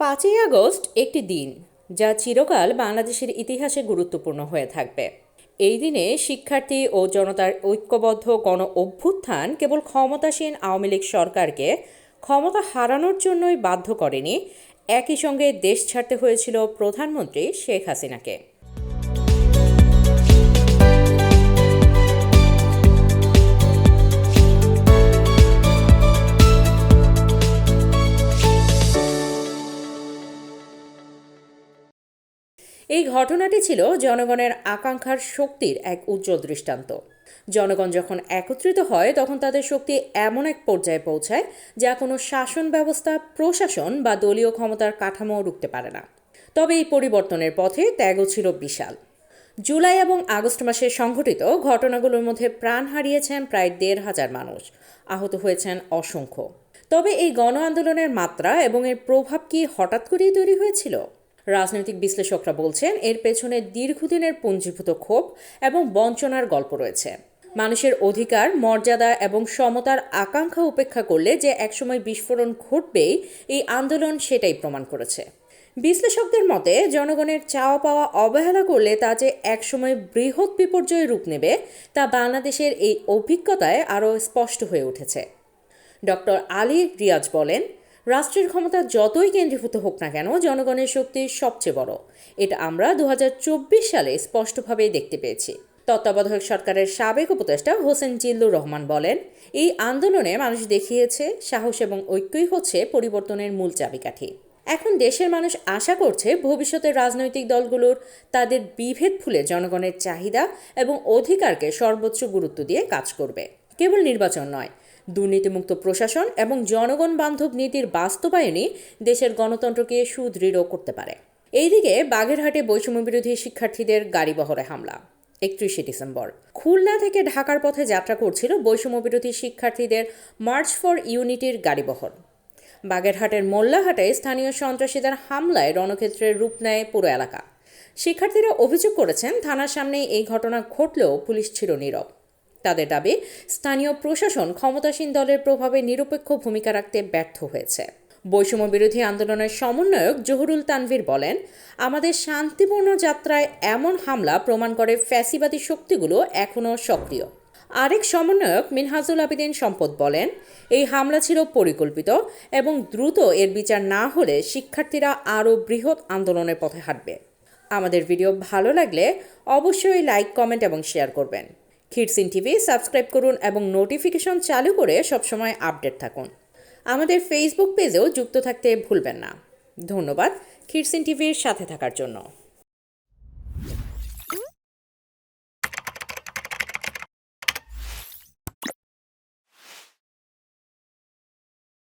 পাঁচই আগস্ট একটি দিন, যা চিরকাল বাংলাদেশের ইতিহাসে গুরুত্বপূর্ণ হয়ে থাকবে। এই দিনে শিক্ষার্থী ও জনতার ঐক্যবদ্ধ গণ অভ্যুত্থান কেবল ক্ষমতাসীন আওয়ামী লীগ সরকারকে ক্ষমতা হারানোর জন্যই বাধ্য করেনি, একই সঙ্গে দেশ ছাড়তে হয়েছিল প্রধানমন্ত্রী শেখ হাসিনাকে। এই ঘটনাটি ছিল জনগণের আকাঙ্ক্ষার শক্তির এক উজ্জ্বল দৃষ্টান্ত। জনগণ যখন একত্রিত হয়, তখন তাদের শক্তি এমন এক পর্যায়ে পৌঁছায়, যা কোনো শাসন ব্যবস্থা, প্রশাসন বা দলীয় ক্ষমতার কাঠামো রুখতে পারে না। তবে এই পরিবর্তনের পথে ত্যাগও ছিল বিশাল। জুলাই এবং আগস্ট মাসে সংঘটিত ঘটনাগুলোর মধ্যে প্রাণ হারিয়েছেন প্রায় দেড় হাজার মানুষ। আহত হয়েছেন অসংখ্য। তবে এই গণ আন্দোলনের মাত্রা এবং এর প্রভাব কি হঠাৎ করেই তৈরি হয়েছিল? রাজনৈতিক বিশ্লেষকরা বলছেন, এর পেছনে দীর্ঘদিনের পুঞ্জীভূত ক্ষোভ এবং বঞ্চনার গল্প রয়েছে। মানুষের অধিকার, মর্যাদা এবং সমতার আকাঙ্ক্ষা উপেক্ষা করলে যে একসময় বিস্ফোরণ ঘটবেই, এই আন্দোলন সেটাই প্রমাণ করেছে। বিশ্লেষকদের মতে, জনগণের চাওয়া পাওয়া অবহেলা করলে তা যে একসময় বৃহৎ বিপর্যয়ে রূপ নেবে, তা বাংলাদেশের এই অভিজ্ঞতায় আরও স্পষ্ট হয়ে উঠেছে। ডক্টর আলী রিয়াজ বলেন রাষ্ট্রের ক্ষমতা যতই কেন্দ্রীভূত হোক না কেন জনগণের শক্তি সবচেয়ে বড়। এটা আমরা দু হাজার চব্বিশ সালে স্পষ্টভাবেই দেখতে পেয়েছি। তত্ত্বাবধায়ক সরকারের সাবেক উপদেষ্টা হোসেন জিল্লুর রহমান বলেন, এই আন্দোলনে মানুষ দেখিয়েছে সাহস এবং ঐক্যই হচ্ছে পরিবর্তনের মূল চাবিকাঠি। এখন দেশের মানুষ আশা করছে ভবিষ্যতের রাজনৈতিক দলগুলোর তাদের বিভেদ ভুলে জনগণের চাহিদা এবং অধিকারকে সর্বোচ্চ গুরুত্ব দিয়ে কাজ করবে। কেবল নির্বাচন নয় দুর্নীতিমুক্ত প্রশাসন এবং জনগণ বান্ধব নীতির বাস্তবায়নই দেশের গণতন্ত্রকে সুদৃঢ় করতে পারে। এইদিকে বাগেরহাটে বৈষম্যবিরোধী শিক্ষার্থীদের গাড়িবহরে হামলা। একত্রিশে ডিসেম্বর। খুলনা থেকে ঢাকার পথে যাত্রা করছিল বৈষম্যবিরোধী শিক্ষার্থীদের মার্চ ফর ইউনিটির গাড়িবহর বাগেরহাটের মোল্লাহাটে স্থানীয় সন্ত্রাসীদের হামলায় রণক্ষেত্রের রূপ নেয় পুরো এলাকা। শিক্ষার্থীরা অভিযোগ করেছেন, থানার সামনে এই ঘটনা ঘটলেও পুলিশ ছিল নীরব। তাদের দাবি, স্থানীয় প্রশাসন ক্ষমতাসীন দলের প্রভাবে নিরপেক্ষ ভূমিকা রাখতে ব্যর্থ হয়েছে। বৈষম্য বিরোধী আন্দোলনের সমন্বয়ক জহুরুল তানভীর বলেন, আমাদের শান্তিপূর্ণ যাত্রায় এমন হামলা প্রমাণ করে ফ্যাসিবাদী শক্তিগুলো এখনও সক্রিয়। আরেক সমন্বয়ক মিনহাজুল আবিদিন সম্পদ বলেন, এই হামলা ছিল পরিকল্পিত এবং দ্রুত এর বিচার না হলে শিক্ষার্থীরা আরও বৃহৎ আন্দোলনের পথে হাঁটবে। আমাদের ভিডিও ভালো লাগলে অবশ্যই লাইক, কমেন্ট এবং শেয়ার করবেন। খিরসিন টিভি সাবস্ক্রাইব করুন এবং নোটিফিকেশন চালু করে সবসময় আপডেট থাকুন। আমাদের ফেসবুক পেজেও যুক্ত থাকতে ভুলবেন না। ধন্যবাদ। খিরসিন টিভির সাথে থাকার জন্য।